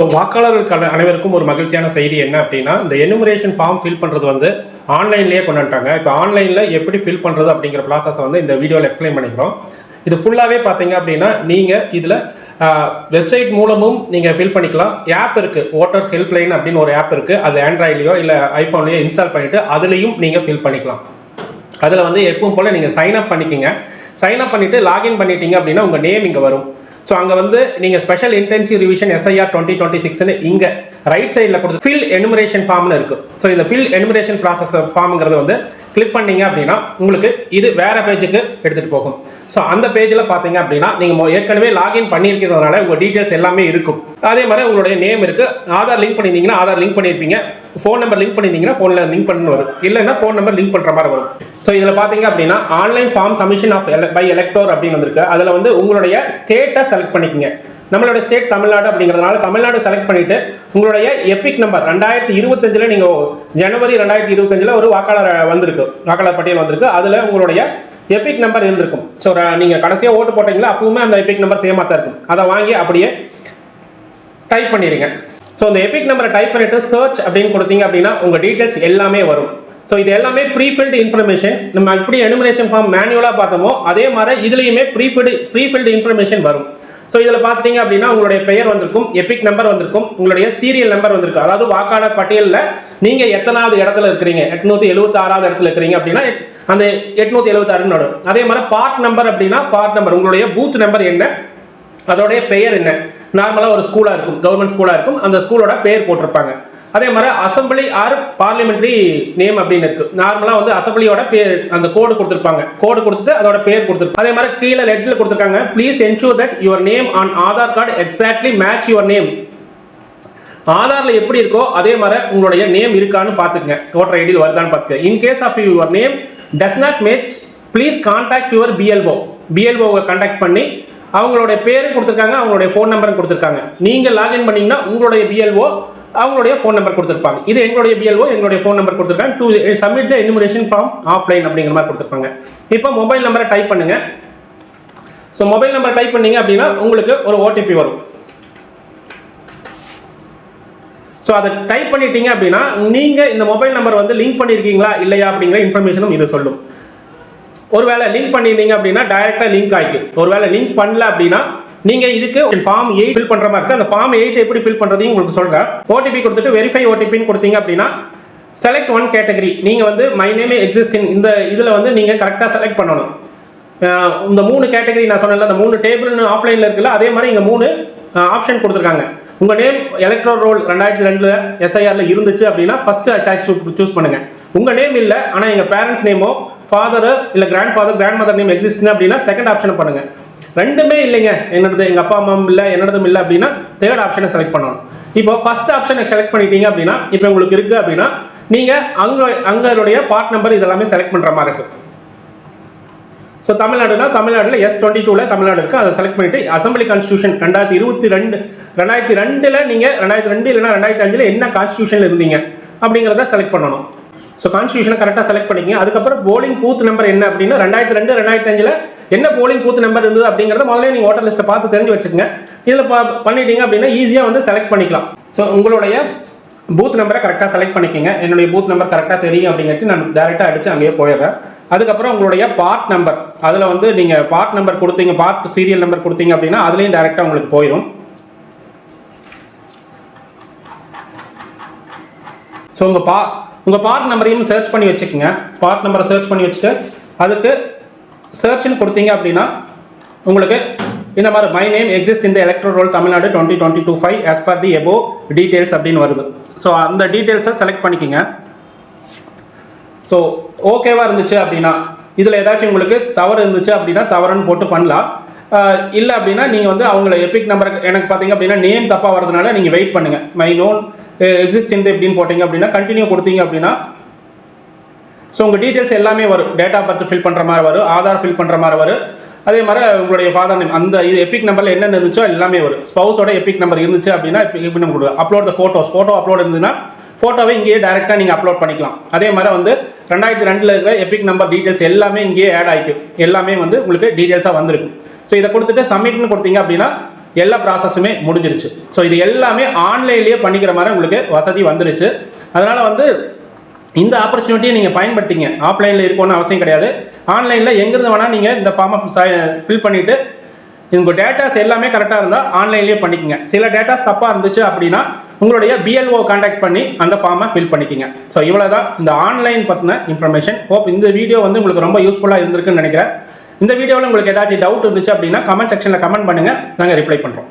So அனைவருக்கும் ஒரு மகிழ்ச்சியான செய்தி என்ன அப்படின்னா இந்த எனுமரேஷன் ஃபார்ம் ஃபில் பண்ணுறது வந்து ஆன்லைன்லேயே கொண்டு வந்துட்டாங்க இப்போ ஆன்லைனில் எப்படி ஃபில் பண்ணுறது அப்படிங்கிற ப்ராசஸ் வந்து இந்த வீடியோவில் எக்ஸ்பிளைன் பண்ணிக்கிறோம். இது ஃபுல்லாகவே பார்த்தீங்க அப்படின்னா நீங்கள் இதில் வெப்சைட் மூலமும் நீங்கள் ஃபில் பண்ணிக்கலாம். ஆப் இருக்குது ஓட்டர்ஸ் ஹெல்ப்லைன் அப்படின்னு ஒரு ஆப் இருக்குது அது ஆண்ட்ராய்ட்லையோ இல்லை ஐஃபோன்லையோ இன்ஸ்டால் பண்ணிவிட்டு அதுலேயும் நீங்கள் ஃபில் பண்ணிக்கலாம். அதில் வந்து எப்பவும் போல் நீங்கள் சைன் அப் பண்ணிக்கிங்க. சைன் அப் பண்ணிவிட்டு லாகின் பண்ணிட்டீங்க அப்படின்னா உங்கள் நேம் இங்கே வரும். ஸோ அங்கே வந்து நீங்கள் special intensive revision SIR twenty twenty சிக்ஸ்னு இங்கே ரைட் சைடில் கொடுத்து ஃபில் எனுமரேஷன் ஃபார்ம்னு இருக்குது ஸோ இந்த ஃபில் எனுமரேஷன் ப்ராசஸ் ஃபார்ம்ங்கிறது வந்து கிளிக் பண்ணீங்க அப்படின்னா உங்களுக்கு இது வேறு பேஜுக்கு எடுத்துகிட்டு போகும். ஸோ அந்த பேஜில் பார்த்தீங்க அப்படின்னா நீங்கள் ஏற்கனவே லாகின் பண்ணியிருக்கிறதுனால உங்கள் டீட்டெயில்ஸ் எல்லாமே இருக்கும். அதே மாதிரி உங்களுடைய நேம் இருக்குது ஆதார் லிங்க் பண்ணியிருந்தீங்கன்னா ஆதார் லிங்க் பண்ணியிருப்பீங்க. ஃபோன் நம்பர் லிங்க் பண்ணியிருந்தீங்கன்னா ஃபோனில் லிங்க் பண்ணு வரும். இல்லைன்னா ஃபோன் நம்பர் லிங்க் பண்ணுற மாதிரி வரும். ஸோ இதில் பார்த்தீங்க அப்படின்னா online form submission of by elector அப்படின்னு வந்திருக்கு. அதில் வந்து உங்களுடைய ஸ்டேட்டை செலக்ட் பண்ணிக்கங்க. நம்மளோட ஸ்டேட் தமிழ்நாடு அப்படிங்கிறதுனால தமிழ்நாடு செலக்ட் பண்ணிட்டு உங்களுடைய எபிக் நம்பர் ரெண்டாயிரத்தி இருபத்தஞ்சில் நீங்கள் ஜனவரி ரெண்டாயிரத்தி இருபத்தஞ்சில் ஒரு வாக்காளர் வந்திருக்கு. வாக்காளர் பட்டியல் வந்திருக்கு. அதில் உங்களுடைய எபிக் நம்பர் இருந்திருக்கும். ஸோ நீங்கள் கடைசியாக ஓட்டு போட்டீங்களா? அப்பவுமே அந்த எபிக் நம்பர் சேமாக தான் இருக்கும். அதை வாங்கி அப்படியே டைப் பண்ணிடுங்க. ஸோ அந்த எபிக் நம்பரை டைப் பண்ணிட்டு சர்ச் அப்படின்னு கொடுத்தீங்க அப்படின்னா உங்கள் டீட்டெயில்ஸ் எல்லாமே வரும். ஸோ இது எல்லாமே ப்ரீஃபில்டு இன்ஃபர்மேஷன் நம்ம எப்படி எனுமரேஷன் ஃபார்ம் மேனுவலாக பார்த்தோமோ அதே மாதிரி இதுலேயுமே ப்ரீஃபில்டு ப்ரீஃபில்டு இன்ஃபர்மேஷன் வரும். ஸோ இதில் பார்த்தீங்க அப்படின்னா உங்களுடைய பெயர் வந்திருக்கும் எபிக் நம்பர் வந்திருக்கும் உங்களுடைய சீரியல் நம்பர் வந்திருக்கும். அதாவது வாக்காளர் பட்டியலில் நீங்கள் எத்தனாவது இடத்துல இருக்கிறீங்க? எட்நூற்றி எழுபத்தாறாவது இடத்துல இருக்கிறீங்க அப்படின்னா அந்த எட்நூற்றி எழுபத்தாறுன்னு நடும் அதே மாதிரி பார்ட் நம்பர் அப்படின்னா பார்ட் நம்பர் உங்களுடைய பூத் நம்பர் என்ன? அதோடைய பெயர் என்ன? நார்மலாக ஒரு ஸ்கூலாக இருக்கும் கவர்மெண்ட் ஸ்கூலாக இருக்கும் அந்த ஸ்கூலோட பெயர் போட்டிருப்பாங்க. அதே மாதிரி அசம்பிளி ஆர் பார்லிமெண்ட்ரி நேம் அப்படின்னு இருக்கு. நார்மலாக வந்து அசம்பிளியோட பேர் அந்த கோடு கொடுத்துருப்பாங்க. கோடு கொடுத்துட்டு அதோட பேர் கொடுத்துருப்பாங்க. அதே மாதிரி கீழே லெட்டில் கொடுத்துருக்காங்க. Please ensure that your name on Aadhaar card exactly match your name ஆதாரில் எப்படி இருக்கோ அதே மாதிரி உங்களுடைய நேம் இருக்கான்னு பார்த்துக்கங்க. ஓட்டர் ஐடியில் வருதான்னு பார்த்துக்க in case of your name does not match please contact your BLO பிஎல்ஓவை contact பண்ணி அவங்களுடைய பேரும் கொடுத்துருக்காங்க அவங்களுடைய ஃபோன் நம்பரும் கொடுத்துருக்காங்க. நீங்கள் லாகின் பண்ணீங்கன்னா உங்களுடைய பிஎல்ஓ அவங்களுடைய ஃபோன் நம்பர் கொடுத்துருப்பாங்க. இது எங்களுடைய பிஎல்ஓ எங்களுடைய ஃபோன் நம்பர் கொடுத்துருக்காங்க. To submit the enumeration form offline அப்படிங்கிற மாதிரி கொடுத்துருப்பாங்க. இப்போ மொபைல் நம்பரை டைப் பண்ணுங்க. ஸோ மொபைல் நம்பர் டைப் பண்ணீங்க அப்படின்னா உங்களுக்கு ஒரு ஓடிபி வரும். ஸோ அதை டைப் பண்ணிட்டீங்க அப்படின்னா நீங்கள் இந்த மொபைல் நம்பர் வந்து லிங்க் பண்ணியிருக்கீங்களா இல்லையா அப்படிங்கிற இன்ஃபர்மேஷனும் இது சொல்லும். ஒருவேளை லிங்க் பண்ணியிருந்தீங்க அப்படின்னா டைரெக்டாக லிங்க் ஆகிக்கும் ஒருவேளை லிங்க் பண்ணல அப்படின்னா நீங்கள் இதுக்கு ஃபார்ம் எயிட் ஃபில் பண்ணுற மாதிரி இருக்குது அந்த ஃபார்ம் எயிட் எப்படி ஃபில் பண்ணுறதையும் உங்களுக்கு சொல்கிறேன் ஓடிபி கொடுத்துட்டு வெரிஃபை ஓடிபின்னு கொடுத்தீங்க அப்படின்னா செலக்ட் ஒன் கேட்டகரி நீங்கள் வந்து மை நேமே எக்ஸிஸ்டிங் இந்த இதில் வந்து நீங்கள் கரெக்டாக செலக்ட் பண்ணணும். இந்த மூணு கேட்டகரி நான் சொன்னேன்ல அந்த மூணு டேபிள்னு ஆஃப்லைனில் இருக்குல்ல அதே மாதிரி இங்கே மூணு ஆப்ஷன் கொடுத்துருக்காங்க. உங்கள் நேம் எலக்ட்ரோ ரோல் ரெண்டாயிரத்தி ரெண்டில் எஸ்ஐஆரில் இருந்துச்சு அப்படின்னா ஃபஸ்ட்டு சாய்ஸ் சூஸ் பண்ணுங்கள் உங்கள் நேம் இல்லை ஆனால் எங்கள் பேரண்ட்ஸ் நேமோ ஃபாதரு இல்லை grand father grand mother name எக்ஸிஸ்ட்னு அப்படின்னா செகண்ட் ஆப்ஷன் பண்ணுங்கள் ரெண்டுமே இல்லைங்க. என்னோடது எங்கள் அப்பா அம்மா இல்லை என்னோடதும் இல்லை அப்படின்னா தேர்ட் ஆப்ஷனை செலக்ட் பண்ணணும். இப்போ ஃபர்ஸ்ட் ஆப்ஷனை செலக்ட் பண்ணிட்டீங்க அப்படின்னா இப்போ உங்களுக்கு இருக்குது அப்படின்னா நீங்கள் அங்கே அங்களுடைய பார்ட் நம்பர் இதெல்லாமே செலக்ட் பண்ணுற மாதிரி இருக்கும். ஸோ தமிழ்நாடுனா தமிழ்நாட்டில் எஸ் டுவெண்ட்டி டூவில் தமிழ்நாடு இருக்குது அதை செலக்ட் பண்ணிட்டு அசம்பிளி கான்ஸ்டியூஷன் ரெண்டாயிரத்தி இருபத்தி ரெண்டு ரெண்டாயிரத்தி ரெண்டில் நீங்கள் ரெண்டாயிரத்தி ரெண்டு இல்லைனா ரெண்டாயிரத்தி அஞ்சில் என்ன கான்ஸ்டியூஷனில் இருந்தீங்க அப்படிங்கிறத செலக்ட் பண்ணணும். ஸோ கான்ஸ்டியூஷனை கரெக்டாக செலக்ட் பண்ணிக்கங்க. அதுக்கப்புறம் போலிங் பூத் நம்பர் என்ன அப்படின்னா ரெண்டாயிரத்தி ரெண்டு ரெண்டாயிரத்தி அஞ்சில் என்ன போலிங் பூத் நம்பர் இருந்தது அப்படிங்கிறத முதல்ல நீங்கள் ஓட்டர் லிஸ்ட்டை பார்த்து தெரிஞ்சு வச்சுக்கோங்க. இதில் பண்ணிட்டீங்க அப்படின்னா ஈஸியாக வந்து செலக்ட் பண்ணிக்கலாம். ஸோ உங்களுடைய பூத் நம்பரை கரெக்டாக செலக்ட் பண்ணிக்கங்க. என்னுடைய பூத் நம்பர் கரெக்டாக தெரியும் அப்படிங்கிறது நான் டேரெக்டாக அடித்து அங்கேயே போயிடுறேன். அதுக்கப்புறம் உங்களுடைய பார்ட் நம்பர் அதில் வந்து நீங்கள் பார்ட் நம்பர் கொடுத்தீங்க பார்ட் சீரியல் நம்பர் கொடுத்தீங்க அப்படின்னா அதுலேயும் டேரெக்டாக உங்களுக்கு போயிடும் ஸோ உங்கள் பா உங்கள் பார்ட் நம்பரையும் சர்ச் பண்ணி வச்சுக்கோங்க. பார்ட் நம்பரை சர்ச் பண்ணி வச்சுட்டு அதுக்கு சர்ச்னு கொடுத்தீங்க அப்படின்னா உங்களுக்கு இந்த மாதிரி மை நேம் எக்ஸிஸ்ட் இந்த electoral roll Tamil Nadu twenty twenty two five as per the EPO details அப்படின்னு வருது. ஸோ அந்த டீட்டெயில்ஸை செலக்ட் பண்ணிக்கோங்க. ஸோ ஓகேவாக இருந்துச்சு அப்படின்னா இதில் ஏதாச்சும் உங்களுக்கு தவறு இருந்துச்சு அப்படின்னா தவறுன்னு போட்டு பண்ணலாம். இல்லை அப்படின்னா நீங்கள் வந்து அவங்கள எபிக் நம்பர் எனக்கு பார்த்தீங்க அப்படின்னா நேம் தப்பாக வரதுனால நீங்கள் வெயிட் பண்ணுங்கள் மை நோன் எக்ஸிஸ்ட் இந்த எப்படின்னு போட்டிங்க அப்படின்னா கண்டினியூ கொடுத்தீங்க அப்படின்னா ஸோ உங்கள் டீட்டெயில்ஸ் எல்லாமே வரும். டேட்டா பர்த் ஃபில் பண்ணுற மாதிரி வரும். ஆதார் ஃபில் பண்ணுற மாதிரி வரும். அதே மாதிரி உங்களுடைய ஃபாதர் நேம் அந்த இது எபிக் நம்பரில் என்னென்ன இருந்துச்சோ எல்லாமே வரும். ஸ்பௌஸோட எபிக் நம்பர் இருந்துச்சு அப்படின்னா எப்பிக் நம்பர் கொடுக்கும் upload the photos photo upload இருந்ததுன்னா ஃபோட்டோவை இங்கேயே டேரெக்டாக நீங்கள் அப்லோட் பண்ணிக்கலாம். அதே மாதிரி வந்து ரெண்டாயிரத்தி ரெண்டில் இருக்கிற எபிக் நம்பர் டீட்டெயில்ஸ் எல்லாமே இங்கேயே ஆட் ஆகிக்கும் எல்லாமே வந்து உங்களுக்கு டீட்டெயில்ஸாக வந்திருக்கும். ஸோ இதை கொடுத்துட்டு சப்மிட்னு கொடுத்தீங்க அப்படின்னா எல்லா ப்ராசஸுமே முடிஞ்சிருச்சு. ஸோ இது எல்லாமே ஆன்லைன்லேயே பண்ணிக்கிற மாதிரி உங்களுக்கு வசதி வந்துருச்சு. அதனால் வந்து இந்த ஆப்பர்ச்சுனிட்டியை நீங்கள் பயன்படுத்திங்க. ஆஃப்லைனில் இருக்கணும்னு அவசியம் கிடையாது. ஆன்லைனில் எங்கேருந்து வேணால் நீங்கள் இந்த ஃபார்மை ஃபில் பண்ணிவிட்டு உங்கள் டேட்டாஸ் எல்லாமே கரெக்டாக இருந்தால் ஆன்லைன்லேயே பண்ணிக்கங்க. சில டேட்டாஸ் தப்பாக இருந்துச்சு அப்படின்னா உங்களுடைய பிஎல்ஓ காண்டாக்ட் பண்ணி அந்த ஃபார்மை ஃபில் பண்ணிக்கங்க. ஸோ இவ்வளோ தான் இந்த ஆன்லைன் பற்றின இன்ஃபர்மேஷன் ஹோப் இந்த வீடியோ வந்து உங்களுக்கு ரொம்ப யூஸ்ஃபுல்லாக இருந்திருக்குன்னு நினைக்கிறேன். இந்த வீடியோவில் உங்களுக்கு ஏதாச்சும் டவுட் இருந்துச்சு அப்படின்னா கமெண்ட் செக்ஷனில் கமெண்ட் பண்ணுங்கள் நாங்கள் ரிப்ளை பண்ணுறோம்